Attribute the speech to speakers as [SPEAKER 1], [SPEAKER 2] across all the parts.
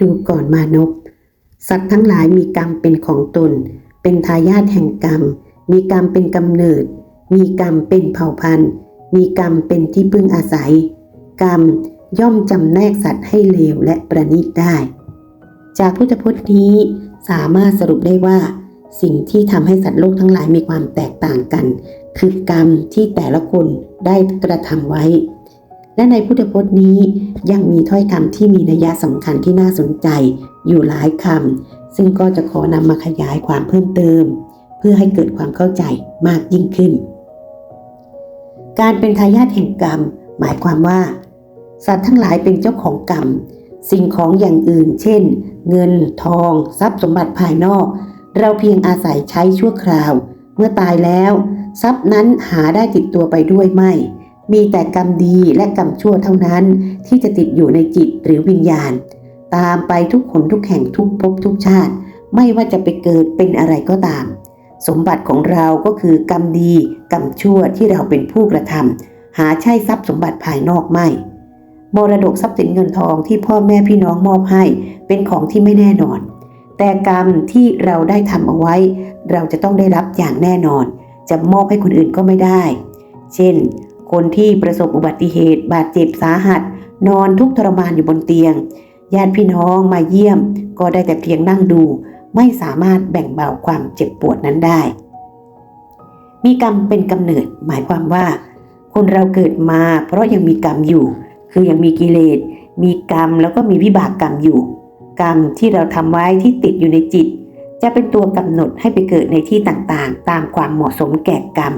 [SPEAKER 1] ดูก่อนมานพสัตว์ทั้งหลายมีกรรมเป็นของตน เป็นทายาทแห่งกรรม มีกรรมเป็นกำเนิด มีกรรมเป็นเผ่าพันธุ์ มีกรรมเป็นที่พึ่งอาศัย กรรมย่อมจำแนกสัตว์ให้เลวและประณีตได้ จากพุทธพจน์นี้สามารถสรุปได้ว่า สิ่งที่ทำให้สัตว์โลกทั้งหลายมีความแตกต่างกัน คือกรรมที่แต่ละคนได้กระทำไว้ และในพุทธพจน์นี้ยังมีถ้อยคำที่มีนัยสำคัญที่น่าสนใจอยู่หลายคำซึ่งก็จะขอนำมาขยายความเพิ่มเติม เพื่อให้เกิดความเข้าใจมากยิ่งขึ้น การเป็นทายาทแห่งกรรม หมายความว่า สัตว์ทั้งหลายเป็นเจ้าของกรรม สิ่งของอย่างอื่น เช่น เงิน ทอง ทรัพย์สมบัติภายนอก เราเพียงอาศัยใช้ชั่วคราว เมื่อตายแล้ว ทรัพย์นั้นหาได้ติดตัวไปด้วยไม่ มีแต่กรรมดีและกรรมชั่วเท่านั้นที่จะติดอยู่ในจิตหรือวิญญาณ ตามไปทุกขนทุกแห่งทุกภพทุกชาติ ไม่ว่าจะไปเกิดเป็นอะไรก็ตาม สมบัติของเราก็คือกรรมดี กรรมชั่วที่เราเป็นผู้กระทำหาใช่ทรัพย์สมบัติภายนอกไม่มรดกทรัพย์สินเงินทองที่พ่อแม่พี่น้องมอบให้ เป็นของที่ไม่แน่นอน แต่กรรมที่เราได้ทำเอาไว้ เราจะต้องได้รับอย่างแน่นอน จะมอบให้คนอื่นก็ไม่ได้ เช่น คนที่ประสบอุบัติเหตุบาดเจ็บสาหัส นอนทุกทรมานอยู่บนเตียง ญาติพี่น้องมาเยี่ยม ก็ได้แต่เพียงนั่งดู ไม่สามารถแบ่งเบาความเจ็บปวดนั้นได้ มีกรรมเป็นกำเนิดหมายความว่า คนเราเกิดมาเพราะยังมีกรรมอยู่ คือยังมีกิเลส มีกรรมแล้วก็มีวิบากกรรมอยู่ กรรมที่เราทำไว้ที่ติดอยู่ในจิต จะเป็นตัวกำหนดให้ไปเกิดในที่ต่างๆ ตามความเหมาะสมแก่กรรม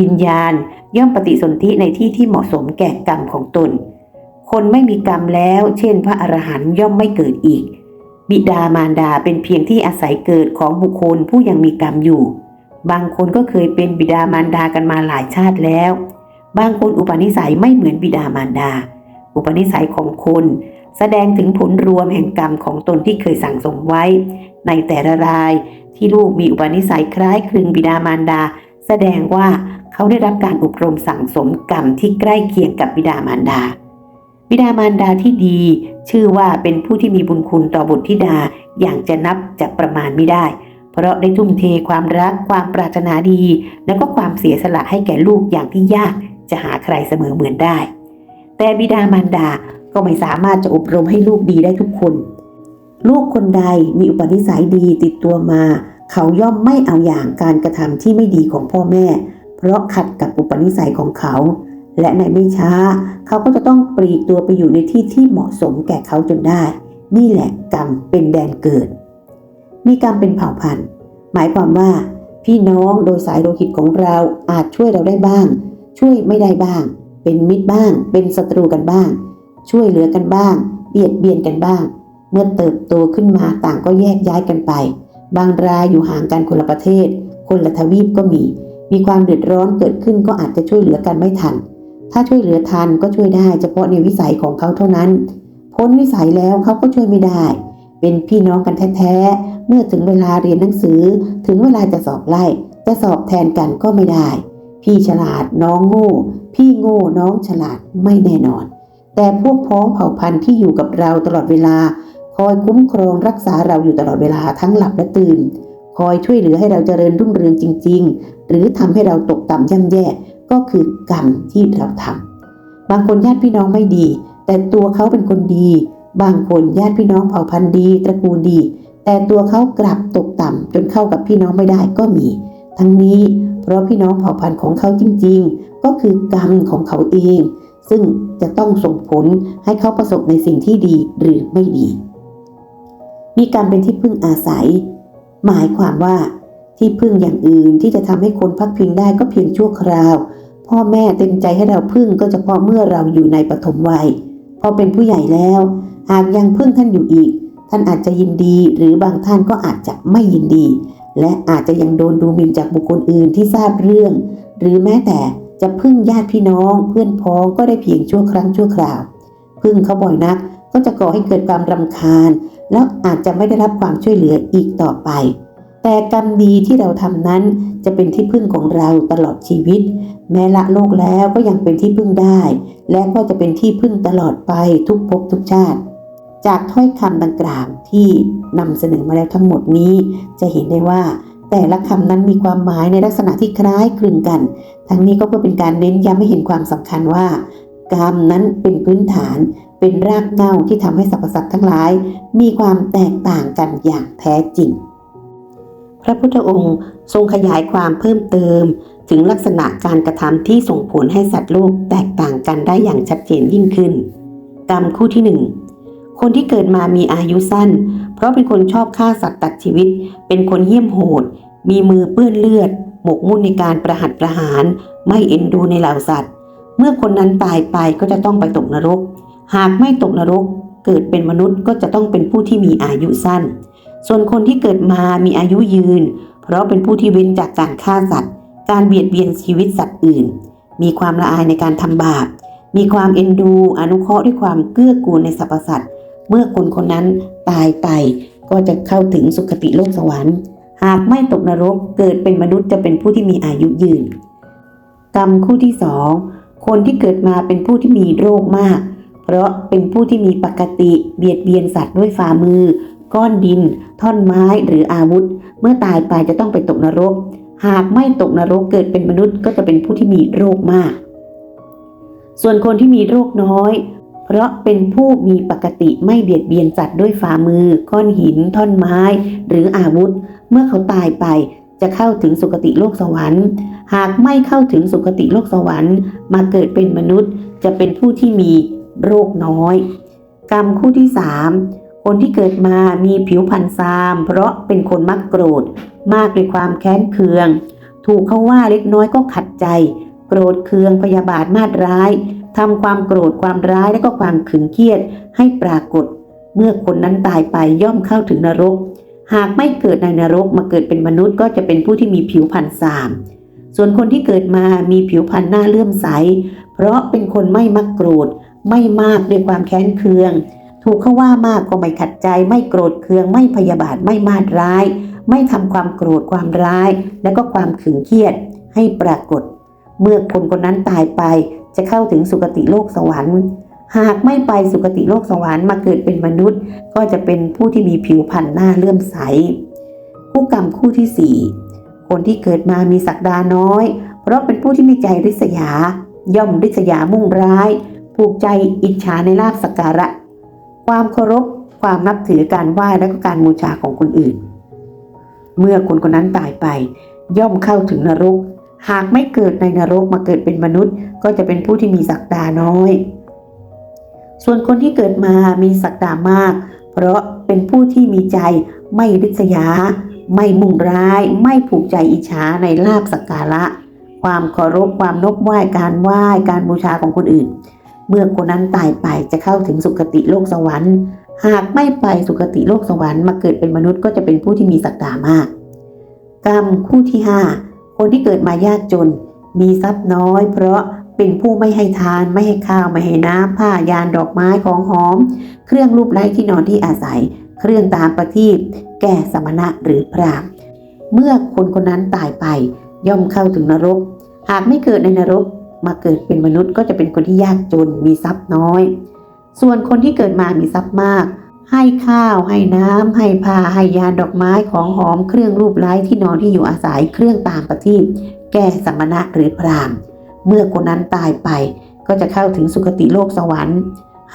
[SPEAKER 1] วิญญาณย่อมปฏิสนธิในที่ที่เหมาะสมแก่กรรมของตน คนไม่มีกรรมแล้ว เช่น พระอรหันต์ย่อมไม่เกิดอีก บิดามารดาเป็นเพียงที่อาศัยเกิดของบุคคลผู้ยังมีกรรมอยู่ บางคนก็เคยเป็นบิดามารดากันมาหลายชาติแล้ว บางคนอุปนิสัยไม่เหมือนบิดามารดา อุปนิสัยของคน แสดงถึงผลรวมแห่งกรรมของตนที่เคยสั่งสมไว้ ในแต่ละรายที่ลูกมีอุปนิสัยคล้ายคลึงบิดามารดา แสดงว่า เขาได้รับการอบรมสั่งสมกรรมที่ใกล้เคียงกับบิดามารดา บิดามารดาที่ดี ชื่อว่าเป็นผู้ที่มีบุญคุณต่อบุตรธิดาอย่างจะนับจะประมาณไม่ได้ เพราะได้ทุ่มเทความรักความปรารถนาดี แล้วก็ความเสียสละให้แก่ลูกอย่างที่ยาก จะหาใครเสมอเหมือนได้ แต่บิดามารดาก็ไม่สามารถจะอบรมให้ลูกดีได้ทุกคน ลูกคนใดมีอุปนิสัยดีติดตัวมา เขาย่อมไม่เอาอย่างการกระทำที่ไม่ดีของพ่อแม่ เพราะขัดกับอุปนิสัยของเขา และในไม่ช้า เขาก็จะต้องปลีกตัวไปอยู่ในที่ที่เหมาะสมแก่เขาจนได้ นี่แหละกรรมเป็นแดนเกิด มีกรรมเป็นเผ่าพันธุ์หมายความว่า พี่น้องโดยสายโลหิตของเราอาจช่วยเราได้บ้าง ช่วยไม่ได้บ้าง เป็นมิตรบ้าง เป็นศัตรูกันบ้าง ช่วยเหลือกันบ้าง เบียดเบียนกันบ้าง เมื่อเติบโตขึ้นมาต่างก็แยกย้ายกันไป บางรายอยู่ห่างกันคนละประเทศ คนละทวีปก็มี มีความเดือดร้อนเกิดขึ้นก็อาจจะช่วยเหลือกันไม่ทัน ถ้าช่วยเหลือทันก็ช่วยได้เฉพาะในวิสัยของเขาเท่านั้น พ้นวิสัยแล้วเขาก็ช่วยไม่ได้ เป็นพี่น้องกันแท้ๆ เมื่อถึงเวลาเรียนหนังสือ ถึงเวลาจะสอบไล่จะสอบแทนกันก็ไม่ได้ พี่ฉลาดน้องโง่ พี่โง่น้องฉลาดไม่แน่นอน แต่พวกพ้องเผ่าพันธุ์ที่อยู่กับเราตลอดเวลา คอยคุ้มครองรักษาเราอยู่ตลอดเวลาทั้งหลับและตื่น คอยช่วยเหลือให้เราเจริญรุ่งเรืองจริง ๆ หรือทำให้เราตกต่ำย่ำแย่ก็คือกรรมที่เราทำบางคนญาติพี่น้องไม่ดี แต่ตัวเขาเป็นคนดี บางคนญาติพี่น้องเผ่าพันธุ์ดี ตระกูลดี แต่ตัวเขากลับตกต่ำจนเข้ากับพี่น้องไม่ได้ก็มี ทั้งนี้เพราะพี่น้องเผ่าพันธุ์ของเขาจริง ๆ ก็คือกรรมของเขาเอง ซึ่งจะต้องส่งผลให้เขาประสบในสิ่งที่ดีหรือไม่ดี มีกรรมเป็นที่พึ่งอาศัย หมายความว่าที่พึ่งอย่างอื่นที่จะทำให้คนพักพิงได้ก็เพียงชั่วคราว พ่อแม่เต็มใจให้เราพึ่งก็เฉพาะเมื่อเราอยู่ในปฐมวัยพอเป็นผู้ใหญ่แล้ว หากยังพึ่งท่านอยู่อีก ท่านอาจจะยินดีหรือบางท่านก็อาจจะไม่ยินดี และอาจจะยังโดนดูหมิ่นจากบุคคลอื่นที่ทราบเรื่อง หรือแม้แต่จะพึ่งญาติพี่น้อง เพื่อนพ้องก็ได้เพียงชั่วครั้งชั่วคราว พึ่งเขาบ่อยนักก็จะก่อให้เกิดความรำคาญ แล้วอาจจะไม่ได้รับความช่วยเหลืออีกต่อไป แต่กรรมดีที่เราทำนั้นจะเป็นที่พึ่งของเราตลอดชีวิต แม้ละโลกแล้วก็ยังเป็นที่พึ่งได้ และก็จะเป็นที่พึ่งตลอดไปทุกภพทุกชาติ จากถ้อยคำดังกล่าวที่นำเสนอมาแล้วทั้งหมดนี้ จะเห็นได้ว่าแต่ละคำนั้นมีความหมายในลักษณะที่คล้ายคลึงกัน ทั้งนี้ก็เพื่อเป็นการเน้นย้ำให้เห็นความสำคัญว่า กรรมนั้นเป็นพื้นฐาน เป็นรากเหง้าที่ทำให้สรรพสัตว์ทั้งหลาย มีความแตกต่างกันอย่างแท้จริง พระพุทธองค์ทรงขยายความเพิ่มเติม ถึงลักษณะการกระทำที่ส่งผลให้สัตว์โลกแตกต่างกันได้อย่างชัดเจนยิ่งขึ้น กรรมคู่ที่หนึ่งคนที่เกิดมามีอายุสั้น เพราะเป็นคนชอบฆ่าสัตว์ตัดชีวิต เป็นคนเหี้ยมโหด มีมือเปื้อนเลือด หมกมุ่นในการประหัตประหาร ไม่เอ็นดูในเหล่าสัตว์ เมื่อคนนั้นตายไปก็จะต้องไปตกนรก หากไม่ตกนรก เกิดเป็นมนุษย์ก็จะต้องเป็นผู้ที่มีอายุสั้น ส่วนคนที่เกิดมามีอายุยืน เพราะเป็นผู้ที่เว้นจากการฆ่าสัตว์ การเบียดเบียนชีวิตสัตว์อื่น มีความละอายในการทำบาป มีความเอ็นดู อนุเคราะห์ด้วยความเกื้อกูลในสรรพสัตว์ เมื่อคนคนนั้นตายไป ก็จะเข้าถึงสุคติโลกสวรรค์ หากไม่ตกนรก เกิดเป็นมนุษย์จะเป็นผู้ที่มีอายุยืน กรรมคู่ที่สอง คนที่เกิดมาเป็นผู้ที่มีโรคมาก เพราะเป็นผู้ที่มีปกติเบียดเบียนสัตว์ด้วยฝ่ามือ ก้อนดิน ท่อนไม้หรืออาวุธ เมื่อตายไปจะต้องไปตกนรก หากไม่ตกนรกเกิดเป็นมนุษย์ก็จะเป็นผู้ที่มีโรคมาก ส่วนคนที่มีโรคน้อย เพราะเป็นผู้มีปกติไม่เบียดเบียนสัตว์ด้วยฝ่ามือ ก้อนหิน ท่อนไม้ หรืออาวุธ เมื่อเขาตายไปจะเข้าถึงสุคติโลกสวรรค์ หากไม่เข้าถึงสุคติโลกสวรรค์ มาเกิดเป็นมนุษย์จะเป็นผู้ที่มี โรคน้อย กรรมคู่ที่สามคนที่เกิดมามีผิวพรรณซาม เพราะเป็นคนมักโกรธ มากด้วยความแค้นเคือง ถูกเขาว่าเล็กน้อยก็ขัดใจ โกรธเคืองพยาบาทมาดร้ายทำความโกรธความร้ายและก็ความขึงเครียดให้ปรากฏ เมื่อคนนั้นตายไปย่อมเข้าถึงนรก หากไม่เกิดในนรกมาเกิดเป็นมนุษย์ก็จะเป็นผู้ที่มีผิวพรรณซาม ส่วนคนที่เกิดมามีผิวพรรณหน้าเลื่อมใส เพราะเป็นคนไม่มักโกรธ ไม่มากด้วยความแค้นเคือง ถูกเขาว่ามากก็ไม่ขัดใจ ไม่โกรธเคือง ไม่พยาบาทไม่มาดร้าย ไม่ทำความโกรธความร้าย และก็ความขึงเครียดให้ปรากฏ เมื่อคนคนนั้นตายไปจะเข้าถึงสุคติโลกสวรรค์ หากไม่ไปสุคติโลกสวรรค์มาเกิดเป็นมนุษย์ ก็จะเป็นผู้ที่มีผิวพรรณหน้าเลื่อมใส คู่กรรมคู่ที่สี่คนที่เกิดมามีศักดาน้อย เพราะเป็นผู้ที่มีใจริษยา ย่อมริษยามุ่งร้าย ผูกใจอิจฉาในลาภสักการะ ความเคารพความนับถือการไหว้และก็การบูชาของคนอื่น เมื่อคนคนนั้นตายไป ย่อมเข้าถึงนรก หากไม่เกิดในนรกมาเกิดเป็นมนุษย์ ก็จะเป็นผู้ที่มีศักดาน้อย ส่วนคนที่เกิดมามีศักดามาก เพราะเป็นผู้ที่มีใจไม่ริษยา ไม่มุ่งร้าย ไม่ผูกใจอิจฉาในลาบสักการะ ความเคารพความนบไหว้การไหว้การบูชาของคนอื่น เมื่อคนนั้นตายไปจะเข้าถึงสุคติโลกสวรรค์ หากไม่ไปสุคติโลกสวรรค์มาเกิดเป็นมนุษย์ก็จะเป็นผู้ที่มีศักดามาก กรรมคู่ที่ห้าคนที่เกิดมายากจน มีทรัพย์น้อย เพราะเป็นผู้ไม่ให้ทาน ไม่ให้ข้าว ไม่ให้น้ำผ้ายานดอกไม้ของหอม เครื่องรูปไล้ที่นอนที่อาศัย เครื่องตามประทีปแก่สมณะหรือพราหมณ์เมื่อคนคนนั้นตายไปย่อมเข้าถึงนรก หากไม่เกิดในนรก มาเกิดเป็นมนุษย์ก็จะเป็นคนที่ยากจนมีทรัพย์น้อย ส่วนคนที่เกิดมามีทรัพย์มาก ให้ข้าว ให้น้ำให้ผ้าให้ยานดอกไม้ของหอมเครื่องรูปไล้ที่นอนที่อยู่อาศัยเครื่องตามประทีปแก่สมณะหรือพรามเมื่อคนนั้นตายไปก็จะเข้าถึงสุคติโลกสวรรค์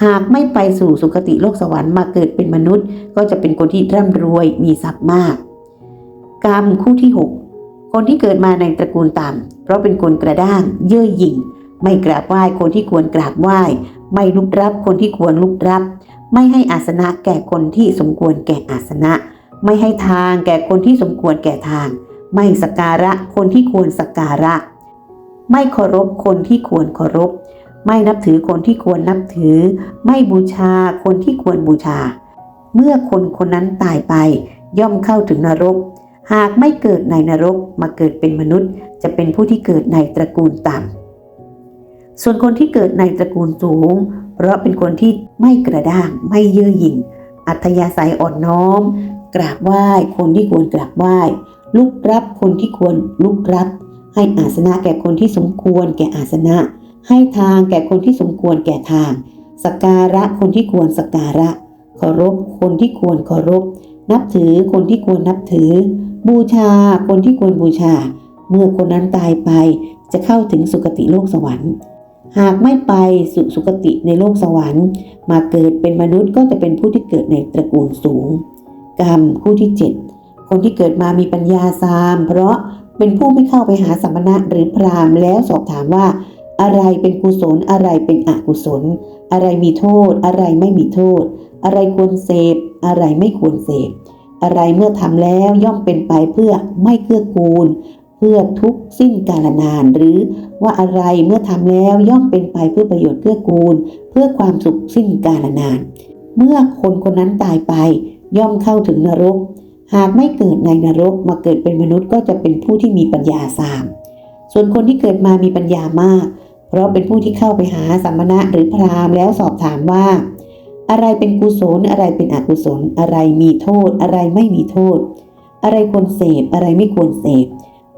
[SPEAKER 1] หากไม่ไปสู่สุคติโลกสวรรค์มาเกิดเป็นมนุษย์ ก็จะเป็นคนที่ร่ำรวยมีทรัพย์มาก กรรมคู่ที่ 6 คนที่เกิดมาในตระกูลต่ำเพราะเป็นคนกระด้าง เย่อหยิ่ง ไม่กราบไหว้คนที่ควรกราบไหว้ ไม่ลุกรับคนที่ควรลุกรับ ไม่ให้อาสนะแก่คนที่สมควรแก่อาสนะ ไม่ให้ทางแก่คนที่สมควรแก่ทาง ไม่สักการะคนที่ควรสักการะ ไม่เคารพคนที่ควรเคารพ ไม่นับถือคนที่ควรนับถือ ไม่บูชาคนที่ควรบูชา เมื่อคนคนนั้นตายไปย่อมเข้าถึงนรก หากไม่เกิดในนรกมาเกิดเป็นมนุษย์ จะเป็นผู้ที่เกิดในตระกูลต่ำส่วนคนที่เกิดในตระกูลสูง เพราะเป็นคนที่ไม่กระด้างไม่เย่อหยิ่ง อัธยาศัยอ่อนน้อม กราบไหว้คนที่ควรกราบไหว้ลุกรับคนที่ควรลุกรับ ให้อาสนะแก่คนที่สมควรแก่อาสนะ ให้ทางแก่คนที่สมควรแก่ทางสักการะคนที่ควรสักการะเคเคารพคนที่ควรเคารพ นับถือคนที่ควรนับถือ บูชาคนที่ควรบูชา เมื่อคนนั้นตายไปจะเข้าถึงสุคติโลกสวรรค์ หากไม่ไปสุสุคติในโลกสวรรค์ มาเกิดเป็นมนุษย์ก็จะเป็นผู้ที่เกิดในตระกูลสูง กรรมคู่ที่ 7 คนที่เกิดมามีปัญญาซาม เพราะเป็นผู้ไม่เข้าไปหาสัมมณะหรือพราหมณ์แล้วสอบถามว่า อะไรเป็นกุศลอะไรเป็นอกุศล อะไรมีโทษ อะไรไม่มีโทษ อะไรควรเสพ อะไรไม่ควรเสพ อะไรเมื่อทำแล้วย่อมเป็นไปเพื่อไม่เกื้อกูล เพื่อทุกสิ้นกาลนาน หรือว่าอะไรเมื่อทำแล้วย่อมเป็นไปเพื่อประโยชน์เกื้อกูล เพื่อความสุขสิ้นกาลนาน เมื่อคนคนนั้นตายไป ย่อมเข้าถึงนรก หากไม่เกิดในนรกมาเกิดเป็นมนุษย์ก็จะเป็นผู้ที่มีปัญญาสาม ส่วนคนที่เกิดมามีปัญญามาก เพราะเป็นผู้ที่เข้าไปหาสัมมณะหรือพราหมณ์แล้วสอบถามว่า อะไรเป็นกุศล อะไรเป็นอกุศล อะไรมีโทษ อะไรไม่มีโทษ อะไรควรเสพ อะไรไม่ควรเสพ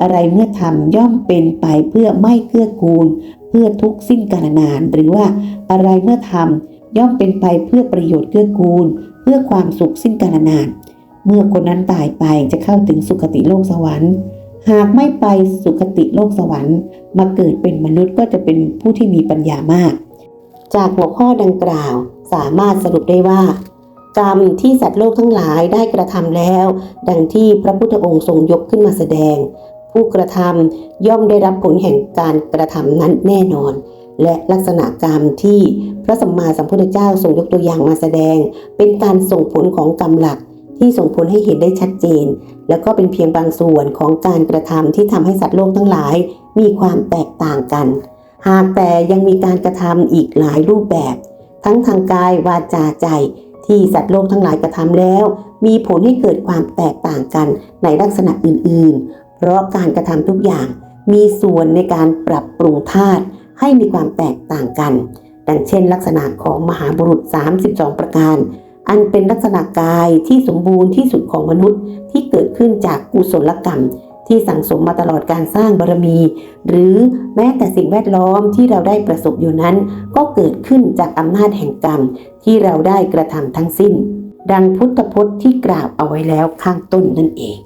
[SPEAKER 1] อะไรเมื่อทำย่อมเป็นไปเพื่อไม่เกื้อกูล เพื่อทุกสิ้นกาลนาน หรือว่าอะไรเมื่อทำย่อมเป็นไปเพื่อประโยชน์เกื้อกูล เพื่อความสุขสิ้นกาลนาน เมื่อคนนั้นตายไปจะเข้าถึงสุคติโลกสวรรค์ หากไม่ไปสุคติโลกสวรรค์ มาเกิดเป็นมนุษย์ก็จะเป็นผู้ที่มีปัญญามาก จากหัวข้อดังกล่าว สามารถสรุปได้ว่า กรรมที่สัตว์โลกทั้งหลายได้กระทำแล้ว ดังที่พระพุทธองค์ทรงยกขึ้นมาแสดง ผู้กระทำย่อมได้รับผลแห่งการกระทำนั้นแน่นอน และลักษณะกรรมที่พระสัมมาสัมพุทธเจ้าทรงยกตัวอย่างมาแสดง เป็นการส่งผลของกรรมหลักที่ส่งผลให้เห็นได้ชัดเจน แล้วก็เป็นเพียงบางส่วนของการกระทำที่ทำให้สัตว์โลกทั้งหลาย มีความแตกต่างกัน หากแต่ยังมีการกระทำอีกหลายรูปแบบ ทั้งทางกายวาจาใจ ที่สัตว์โลกทั้งหลายกระทำแล้ว มีผลให้เกิดความแตกต่างกันในลักษณะอื่น ๆ เพราะการกระทำทุกอย่างมีส่วนในการปรับปรุงธาตุให้มีความแตกต่างกัน ดังเช่น ลักษณะของมหาบุรุษ 32 ประการ อันเป็นลักษณะกายที่สมบูรณ์ที่สุดของมนุษย์ที่เกิดขึ้นจากกุศลกรรม ที่สั่งสมมาตลอดการสร้างบารมี หรือแม้แต่สิ่งแวดล้อมที่เราได้ประสบอยู่นั้น ก็เกิดขึ้นจากอำนาจแห่งกรรม ที่เราได้กระทำทั้งสิ้น ดังพุทธพจน์ที่กล่าวเอาไว้แล้วข้างต้นนั่นเอง